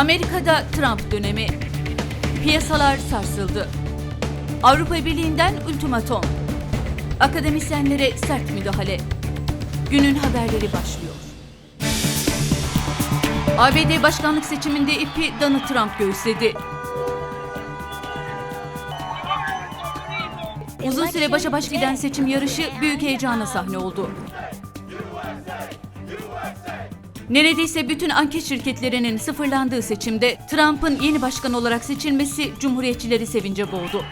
Amerika'da Trump dönemi. Piyasalar sarsıldı. Avrupa Birliği'nden ultimatom. Akademisyenlere sert müdahale. Günün haberleri başlıyor. ABD başkanlık seçiminde ipi Donald Trump göğüsledi. Uzun süre başa baş giden seçim yarışı büyük heyecana sahne oldu. Neredeyse bütün anket şirketlerinin sıfırlandığı seçimde Trump'ın yeni başkan olarak seçilmesi Cumhuriyetçileri sevince boğdu.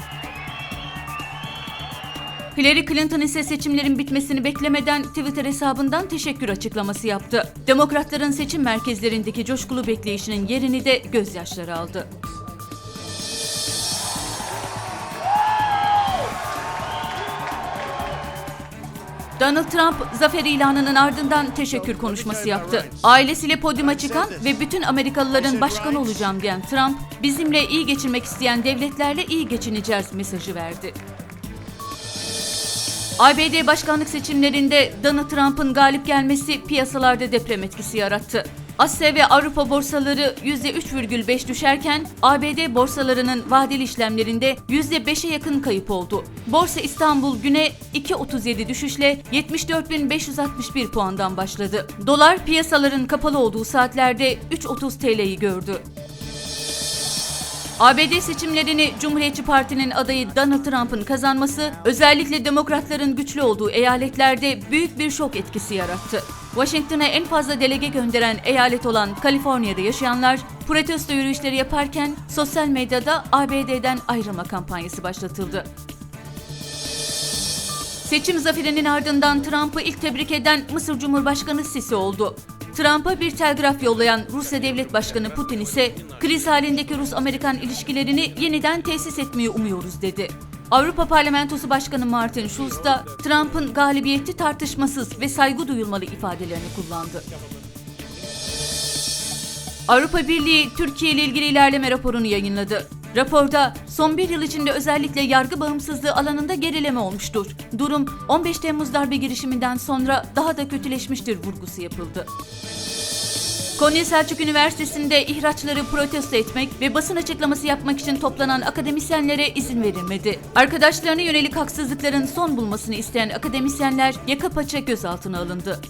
Hillary Clinton ise seçimlerin bitmesini beklemeden Twitter hesabından teşekkür açıklaması yaptı. Demokratların seçim merkezlerindeki coşkulu bekleyişinin yerini de gözyaşları aldı. Donald Trump zafer ilanının ardından teşekkür konuşması yaptı. Ailesiyle podyuma çıkan ve bütün Amerikalıların başkanı olacağım diyen Trump, bizimle iyi geçirmek isteyen devletlerle iyi geçineceğiz mesajı verdi. ABD başkanlık seçimlerinde Donald Trump'ın galip gelmesi piyasalarda deprem etkisi yarattı. Asya ve Avrupa borsaları %3,5 düşerken ABD borsalarının vadeli işlemlerinde %5'e yakın kayıp oldu. Borsa İstanbul güne 2.37 düşüşle 74.561 puandan başladı. Dolar piyasaların kapalı olduğu saatlerde 3.30 TL'yi gördü. ABD seçimlerini Cumhuriyetçi Parti'nin adayı Donald Trump'ın kazanması özellikle demokratların güçlü olduğu eyaletlerde büyük bir şok etkisi yarattı. Washington'a en fazla delege gönderen eyalet olan Kaliforniya'da yaşayanlar protesto yürüyüşleri yaparken sosyal medyada ABD'den ayrılma kampanyası başlatıldı. Seçim zaferinin ardından Trump'ı ilk tebrik eden Mısır Cumhurbaşkanı Sisi oldu. Trump'a bir telgraf yollayan Rusya Devlet Başkanı Putin ise kriz halindeki Rus-Amerikan ilişkilerini yeniden tesis etmeyi umuyoruz dedi. Avrupa Parlamentosu Başkanı Martin Schulz da Trump'ın galibiyeti tartışmasız ve saygı duyulmalı ifadelerini kullandı. Avrupa Birliği Türkiye ile ilgili ilerleme raporunu yayınladı. Raporda son bir yıl içinde özellikle yargı bağımsızlığı alanında gerileme olmuştur. Durum 15 Temmuz darbe girişiminden sonra daha da kötüleşmiştir vurgusu yapıldı. Konya Selçuk Üniversitesi'nde ihraçları protesto etmek ve basın açıklaması yapmak için toplanan akademisyenlere izin verilmedi. Arkadaşlarına yönelik haksızlıkların son bulmasını isteyen akademisyenler yaka paça gözaltına alındı.